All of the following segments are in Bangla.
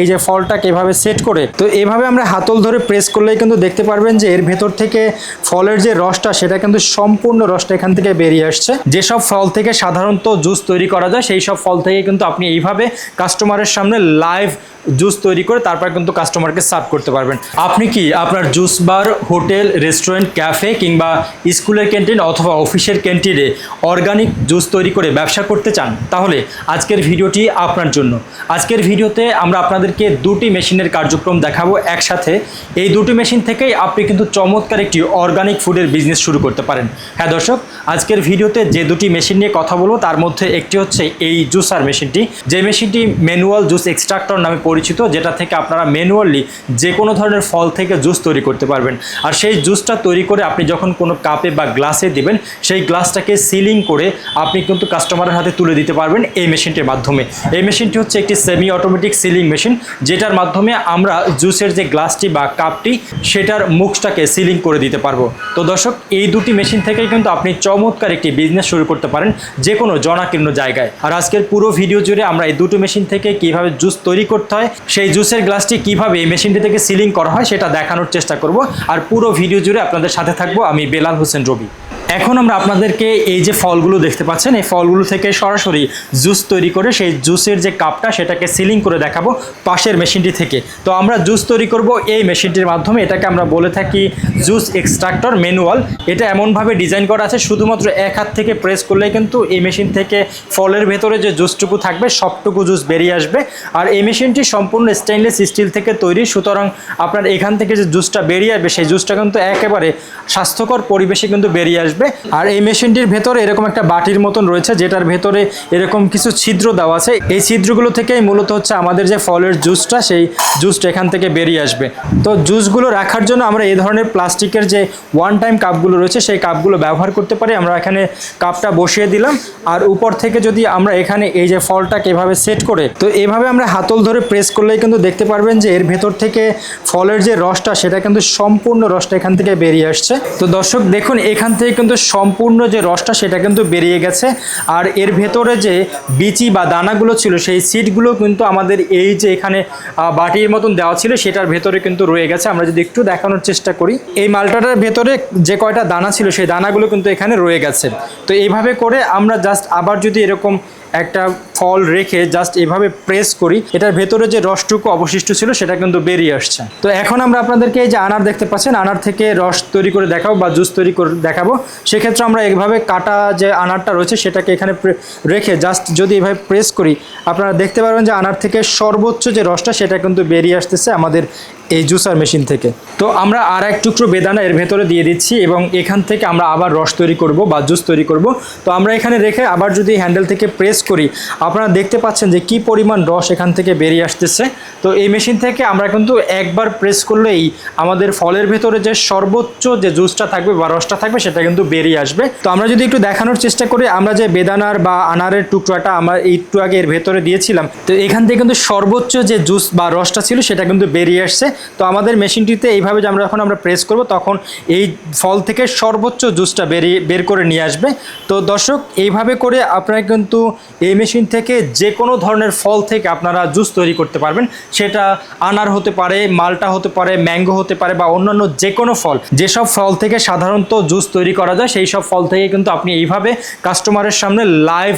এই যে ফলটাকে এভাবে সেট করে, তো এভাবে আমরা হাতল ধরে প্রেস করলেই কিন্তু দেখতে পারবেন যে এর ভেতর থেকে ফলের যে রসটা, সেটা কিন্তু সম্পূর্ণ রসটা এখান থেকে বেরিয়ে আসছে। যেসব ফল থেকে সাধারণত জুস তৈরি করা যায়, সেই সব ফল থেকে কিন্তু আপনি এইভাবে কাস্টমারের সামনে লাইভ জুস তৈরি করে তারপর কিন্তু কাস্টমারকে সার্ভ করতে পারবেন। আপনি কি আপনার juice bar hotel restaurant cafe কিংবা স্কুলের ক্যান্টিন অথবা অফিসের ক্যান্টিনে অর্গানিক জুস তৈরি করে ব্যবসা করতে চান, তাহলে আজকের ভিডিওটি আপনার জন্য। আজকের ভিডিওতে আমরা আপনাদেরকে দুটি মেশিনের কার্যক্রম দেখাবো একসাথে। এই দুটি মেশিন থেকেই আপনি কিন্তু চমৎকার একটি অর্গানিক ফুডের বিজনেস শুরু করতে পারেন। হ্যাঁ দর্শক, আজকের ভিডিওতে যে দুটি মেশিন নিয়ে কথা বলব, তার মধ্যে একটি হচ্ছে এই জুসার মেশিনটি। যে মেশিনটি ম্যানুয়াল জুস এক্সট্রাক্টর নামে পরিচিত, যেটা থেকে আপনারা ম্যানুয়ালি যে কোনো ধরনের ফল থেকে জুস তৈরি করতে পারবেন। আর সেই জুসটা তৈরি করে আপনি যখন কোনো কাপে বা গ্লাসে দিবেন, সেই গ্লাসটাকে সিলিং করে আপনি কিন্তু কাস্টমারের হাতে তুলে দিতে পারবেন এই মেশিনটির মাধ্যমে। এই মেশিনটি হচ্ছে একটি সেমি অটোমেটিক সিলিং মেশিন। যেটার মাধ্যমে আমরা জুসের যে গ্লাসটি বা কাপটি, সেটার মুখটাকে সিলিং করে দিতে পারব। তো দর্শক, এই দুটি মেশিন থেকেই কিন্তু আপনি চমৎকার একটি বিজনেস শুরু করতে পারেন যে কোনো জনাকীর্ণ জায়গায়। আর আজকের পুরো ভিডিও জুড়ে আমরা এই দুটো মেশিন থেকে কীভাবে জুস তৈরি করতে হয়, সেই জুসের গ্লাসটি কীভাবে এই মেশিনটি থেকে সিলিং করা হয়, সেটা দেখানোর চেষ্টা করব। আর পুরো ভিডিও জুড়ে আপনাদের সাথে থাকব আমি বেলাল হোসেন রবি। এখন আমরা আপনাদেরকে এই যে ফলগুলো দেখতে পাচ্ছেন, এই ফলগুলো থেকে সরাসরি জুস তৈরি করে সেই জুসের যে কাপটা সেটাকে সিলিং করে দেখাবো পাশের মেশিনটি থেকে। তো আমরা জুস তৈরি করব এই মেশিনটির মাধ্যমে, এটাকে আমরা বলে থাকি জুস এক্সট্রাক্টর ম্যানুয়াল। এটা এমনভাবে ডিজাইন করা আছে, শুধুমাত্র এক হাত থেকে প্রেস করলেই কিন্তু এই মেশিন থেকে ফলের ভেতরে যে জুসটুকু থাকবে, সবটুকু জুস বেরিয়ে আসবে। আর এই মেশিনটি সম্পূর্ণ স্টেনলেস স্টিল থেকে তৈরি, সুতরাং আপনার এখান থেকে যে জুসটা বেরিয়ে আসবে, সেই জুসটা কিন্তু একেবারে স্বাস্থ্যকর পরিবেশে কিন্তু বেরিয়ে আসবে। আর এই মেশিনটির ভেতরে এরকম একটা বাটির মতন রয়েছে, যেটার ভেতরে এরকম কিছু ছিদ্র দেওয়া আছে। এই ছিদ্রগুলো থেকেই মূলত হচ্ছে আমাদের যে ফলের জুসটা, সেই জুসটা এখান থেকে বেরিয়ে আসবে। তো জুসগুলো রাখার জন্য আমরা এই ধরনের প্লাস্টিকের যে ওয়ান টাইম কাপগুলো রয়েছে, সেই কাপগুলো ব্যবহার করতে পারি। আমরা এখানে কাপটা বসিয়ে দিলাম। আর উপর থেকে যদি আমরা এখানে এই যে ফলটাকে এভাবে সেট করে, তো এভাবে আমরা হাতল ধরে প্রেস করলেই কিন্তু দেখতে পারবেন যে এর ভেতর থেকে ফলের যে রসটা, সেটা কিন্তু সম্পূর্ণ রসটা এখান থেকে বেরিয়ে আসছে। তো দর্শক, দেখুন, এখান থেকে কিন্তু সম্পূর্ণ যে রসটা সেটা কিন্তু বেরিয়ে গেছে। আর এর ভেতরে যে বিচি বা দানাগুলো ছিল, সেই সিটগুলো কিন্তু আমাদের এই যে এখানে বাটির মতন দেওয়া ছিল, সেটার ভেতরে কিন্তু রয়ে গেছে। আমরা যদি একটু দেখানোর চেষ্টা করি, এই মালটাটার ভেতরে যে কয়টা দানা ছিল, সেই দানাগুলো কিন্তু এখানে রয়ে গেছে। তো এইভাবে করে আমরা জাস্ট আবার যদি এরকম একটা ফল রেখে জাস্ট এভাবে প্রেস করি, এটার ভেতরে যে রসটুকু অবশিষ্ট ছিল সেটা কিন্তু বেরিয়ে আসছে। তো এখন আমরা আপনাদেরকে এই যে আনার দেখতে পাচ্ছেন, আনার থেকে রস তৈরি করে দেখাবো বা জুস তৈরি করে দেখাবো। সেক্ষেত্রে আমরা এভাবে কাটা যে আনারটা রয়েছে সেটাকে এখানে রেখে জাস্ট যদি এভাবে প্রেস করি, আপনারা দেখতে পারবেন যে আনার থেকে সর্বোচ্চ যে রসটা সেটা কিন্তু বেরিয়ে আসতেছে আমাদের এই জুসার মেশিন থেকে। তো আমরা আর এক টুকরো বেদানা এর ভেতরে দিয়ে দিচ্ছি এবং এখান থেকে আমরা আবার রস তৈরি করব বা জুস তৈরি করব। তো আমরা এখানে রেখে আবার যদি হ্যান্ডেল থেকে প্রেস করি, আপনারা দেখতে পাচ্ছেন যে কি পরিমাণ রস এখান থেকে বেরিয়ে আসতেছে। তো এই মেশিন থেকে আমরা কিন্তু একবার প্রেস করলেই আমাদের ফলের ভেতরে যে সর্বোচ্চ যে জুসটা থাকবে বা রসটা থাকবে, সেটা কিন্তু বেরিয়ে আসবে। তো আমরা যদি একটু দেখানোর চেষ্টা করি, আমরা যে বেদানার বা আনারের টুকরাটা আমরা একটু আগে এর ভেতরে দিয়েছিলাম, তো এখান থেকে কিন্তু সর্বোচ্চ যে জুস বা রসটা ছিল, সেটা কিন্তু বেরিয়ে আসছে। তো আমাদের মেশিনটিতে এইভাবে যে আমরা যখন আমরা প্রেস করব, তখন এই ফল থেকে সর্বোচ্চ জুসটা বেরিয়ে বের করে নিয়ে আসবে। তো দর্শক, এইভাবে করে আপনারা কিন্তু এই মেশিন থেকে যে কোনো ধরনের ফল থেকে আপনারা জুস তৈরি করতে পারবেন। সেটা আনার হতে পারে, মালটা হতে পারে ম্যাঙ্গো হতে পারে বা অন্যান্য যে কোনো ফল। যেসব ফল থেকে সাধারণত জুস তৈরি করা যায়, সেই সব ফল থেকে কিন্তু আপনি এইভাবে কাস্টমারের সামনে লাইভ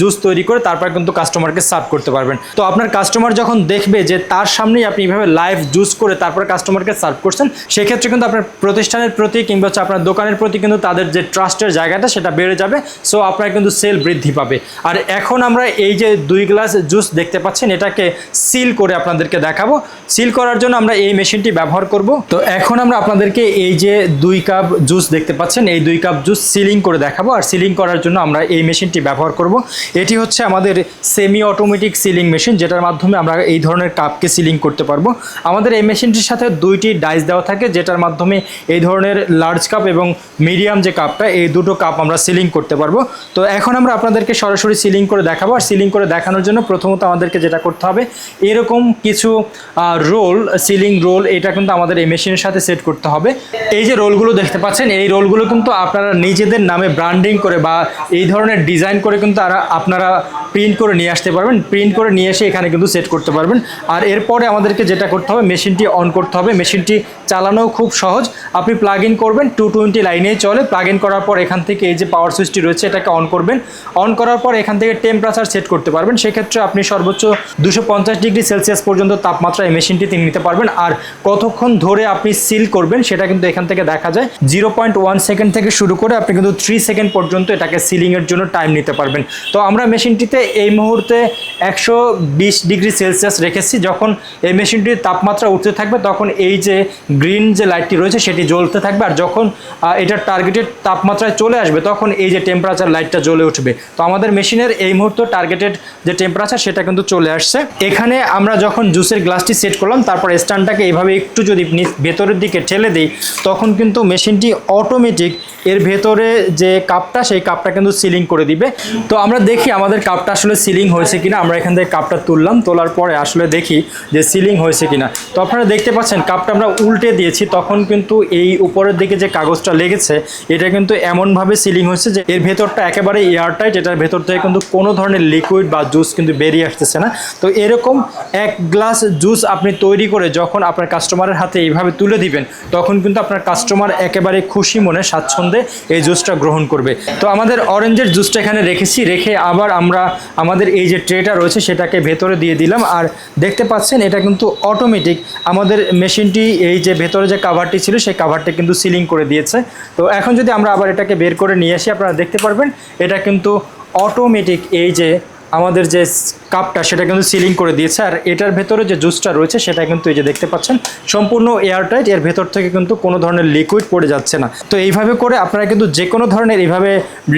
জুস তৈরি করে তারপর কিন্তু কাস্টমারকে সার্ভ করতে পারবেন। তো আপনার কাস্টমার যখন দেখবে যে তার সামনেই আপনি এইভাবে লাইভ জুস করে তারপর কাস্টমারকে সার্ভ করছেন, সেক্ষেত্রে কিন্তু আপনার প্রতিষ্ঠানের প্রতি কিংবা হচ্ছে আপনার দোকানের প্রতি কিন্তু তাদের যে ট্রাস্টের জায়গাটা সেটা বেড়ে যাবে সো আপনার কিন্তু সেল বৃদ্ধি পাবে। আর এখন আমরা এই যে দুই গ্লাস জুস দেখতে পাচ্ছেন, এটাকে সিল করে আপনাদেরকে দেখাবো। সিল করার জন্য আমরা এই মেশিনটি ব্যবহার করব। তো এখন আমরা আপনাদেরকে এই যে দুই কাপ জুস দেখতে পাচ্ছেন, এই দুই কাপ জুস সিলিং করে দেখাবো। আর সিলিং করার জন্য আমরা এই মেশিনটি ব্যবহার করব। এটি হচ্ছে আমাদের সেমি অটোমেটিক সিলিং মেশিন যেটার মাধ্যমে আমরা এই ধরনের কাপকে সিলিং করতে পারব। আমাদের এই মেশিনটির সাথে দুইটি ডাইস দেওয়া থাকে, যেটার মাধ্যমে এই ধরনের লার্জ কাপ এবং মিডিয়াম যে কাপটা এই দুটো কাপ আমরা সিলিং করতে পারব। তো এখন আমরা আপনাদেরকে সরাসরি সিলিং করে দেখাবো। আর সিলিং করে দেখানোর জন্য প্রথমত আমাদেরকে যেটা করতে হবে, এরকম কিছু রোল সিলিং রোল এটা কিন্তু আমাদের এই মেশিনের সাথে সেট করতে হবে। এই যে রোলগুলো দেখতে পাচ্ছেন, এই রোলগুলো কিন্তু আপনারা নিজেদের নামে ব্র্যান্ডিং করে বা এই ধরনের ডিজাইন করে কিন্তু আপনারা প্রিন্ট করে নিয়ে আসতে পারবেন। প্রিন্ট করে নিয়ে এসে এখানে কিন্তু সেট করতে পারবেন। আর এরপরে আমাদেরকে যেটা করতে হবে মেশিনটি অন করতে হবে। মেশিনটি চালানোও খুব সহজ। আপনি প্লাগ ইন করবেন টু টোয়েন্টি লাইনেই চলে। প্লাগ ইন করার পর এখান থেকে এই যে পাওয়ার সুইচটি রয়েছে, এটাকে অন করবেন। অন করার পর এখান থেকে টেম্পারেচার সেট করতে পারবেন। সেক্ষেত্রে আপনি সর্বোচ্চ দুশো ডিগ্রি সেলসিয়াস পর্যন্ত তাপমাত্রা এই মেশিনটিতে নিতে পারবেন। আর কতক্ষণ ধরে আপনি সিল করবেন, সেটা কিন্তু এখান থেকে দেখা যায়। জিরো পয়েন্ট ওয়ান সেকেন্ড থেকে শুরু করে আপনি কিন্তু থ্রি সেকেন্ড পর্যন্ত এটাকে সিলিংয়ের জন্য টাইম নিতে পারবেন। তো আমরা মেশিনটিতে এই মুহূর্তে একশো বিশ ডিগ্রি সেলসিয়াস রেখেছি। যখন এই মেশিনটির তাপমাত্রা উঠতে থাকবে, তখন এই যে গ্রিন যে লাইটটি রয়েছে, সেটি জ্বলতে থাকবে। আর যখন এটার টার্গেটেড তাপমাত্রায় চলে আসবে, তখন এই যে টেম্পারেচার লাইটটা জ্বলে উঠবে। তো আমাদের মেশিনের এই মুহূর্তে টার্গেটেড যে টেম্পারেচার সেটা কিন্তু চলে আসছে। এখানে আমরা যখন জুসের গ্লাসটি সেট করলাম, তারপর স্ট্যান্ডটাকে এইভাবে একটু যদি ভেতরের দিকে ঠেলে দিই, তখন কিন্তু মেশিনটি অটোমেটিক এর ভেতরে যে কাপটা সেই কাপটা কিন্তু সিলিং করে দিবে। তো আমরা দেখি আমাদের কাপটা আসলে সিলিং হয়েছে কিনা, আমরা এখান থেকে কাপটা তুললাম, তোলার পরে আসলে দেখি যে সিলিং হয়েছে কিনা। তো আপনারা দেখতে পাচ্ছেন কাপটা আমরা উল্টে দিয়েছি, তখন কিন্তু এই উপরের দিকে যে কাগজটা লেগেছে, এটা কিন্তু এমনভাবে সিলিং হয়েছে যে এর ভেতরটা একেবারে এয়ারটাইট এটার ভেতর থেকে কিন্তু কোনো ধরনের লিকুইড বা জুস কিন্তু বেরিয়ে আসতেছে না। তো এরকম এক গ্লাস জুস আপনি তৈরি করে যখন আপনার কাস্টমারের হাতে এইভাবে তুলে দিবেন, তখন কিন্তু আপনার কাস্টমার একেবারে খুশি মনে স্বাচ্ছন্দ্যে এই জুসটা গ্রহণ করবে। তো আমাদের অরেঞ্জের জুসটা এখানে রেখেছি, রেখে আবার আমরা আমাদের এই যে ট্রেটা রয়েছে সেটাকে ভেতরে দিয়ে দিলাম। আর দেখতে পাচ্ছেন, এটা কিন্তু অটোমেটিক আমাদের মেশিনটি এই যে ভেতরে যে কাভারটি ছিল, সেই কাভারটি কিন্তু সিলিং করে দিয়েছে। তো এখন যদি আমরা আবার এটাকে বের করে নিয়ে আসি, আপনারা দেখতে পারবেন, এটা কিন্তু অটোমেটিক এই যে আমাদের যে কাপটা সেটা কিন্তু সিলিং করে দিয়েছে। আর এটার ভেতরে যে জুসটা রয়েছে, সেটা কিন্তু এই যে দেখতে পাচ্ছেন, সম্পূর্ণ এয়ারটাইট এর ভেতর থেকে কিন্তু কোনো ধরনের লিকুইড পড়ে যাচ্ছে না। তো এইভাবে করে আপনারা কিন্তু যে কোনো ধরনের এইভাবে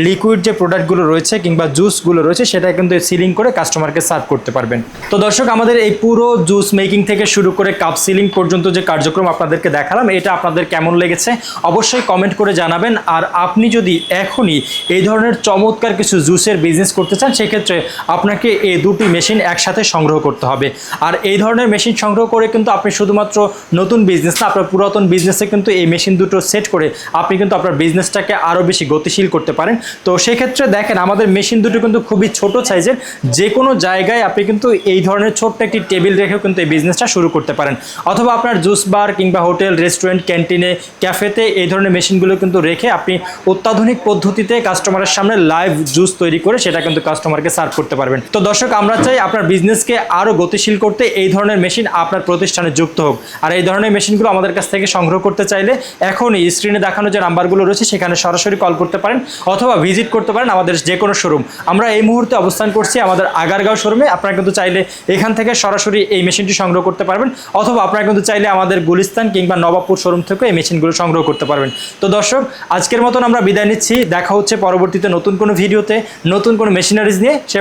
লিকুইড যে প্রোডাক্টগুলো রয়েছে কিংবা জুসগুলো রয়েছে, সেটা কিন্তু সিলিং করে কাস্টমারকে সার্ভ করতে পারবেন। তো দর্শক, আমাদের এই পুরো জুস মেকিং থেকে শুরু করে কাপ সিলিং পর্যন্ত যে কার্যক্রম আপনাদেরকে দেখালাম, এটা আপনাদের কেমন লেগেছে অবশ্যই কমেন্ট করে জানাবেন। আর আপনি যদি এখনই এই ধরনের চমৎকার কিছু জুসের বিজনেস করতে চান, সেক্ষেত্রে আপনাকে এই দুটি মেশিন একসাথে সংগ্রহ করতে হবে। আর এই ধরনের মেশিন সংগ্রহ করে কিন্তু আপনি শুধুমাত্র নতুন বিজনেস না, আপনার পুরাতন বিজনেসে কিন্তু এই মেশিন দুটো সেট করে আপনি কিন্তু আপনার বিজনেসটাকে আরও বেশি গতিশীল করতে পারেন। তো সেক্ষেত্রে দেখেন, আমাদের মেশিন দুটো কিন্তু খুবই ছোট সাইজের যে কোনো জায়গায় আপনি কিন্তু এই ধরনের ছোট্ট একটি টেবিল রেখেও কিন্তু এই বিজনেসটা শুরু করতে পারেন। অথবা আপনার জুস বার কিংবা হোটেল রেস্টুরেন্ট ক্যান্টিনে ক্যাফেতে এই ধরনের মেশিনগুলো কিন্তু রেখে আপনি অত্যাধুনিক পদ্ধতিতে কাস্টমারের সামনে লাইভ জুস তৈরি করে সেটা কিন্তু কাস্টমারকে সার্ভ করতে পারবেন। তো দর্শক, আমরা চাই আপনার বিজনেসকে আরও গতিশীল করতে এই ধরনের মেশিন আপনার প্রতিষ্ঠানে যুক্ত হোক। আর এই ধরনের মেশিনগুলো আমাদের কাছ থেকে সংগ্রহ করতে চাইলে এখনই স্ক্রিনে দেখানো যে নাম্বারগুলো রয়েছে, সেখানে সরাসরি কল করতে পারেন অথবা ভিজিট করতে পারেন আমাদের যে কোনো শোরুম আমরা এই মুহূর্তে অবস্থান করছি আমাদের আগারগাঁও শোরুমে আপনারা কিন্তু চাইলে এখান থেকে সরাসরি এই মেশিনটি সংগ্রহ করতে পারবেন অথবা আপনারা কিন্তু চাইলে আমাদের গুলিস্তান কিংবা নবাবপুর শোরুম থেকে এই মেশিনগুলো সংগ্রহ করতে পারবেন। তো দর্শক, আজকের মতন আমরা বিদায় নিচ্ছি। দেখা হচ্ছে পরবর্তীতে নতুন কোনো ভিডিওতে নতুন কোনো মেশিনারিজ নিয়ে। সে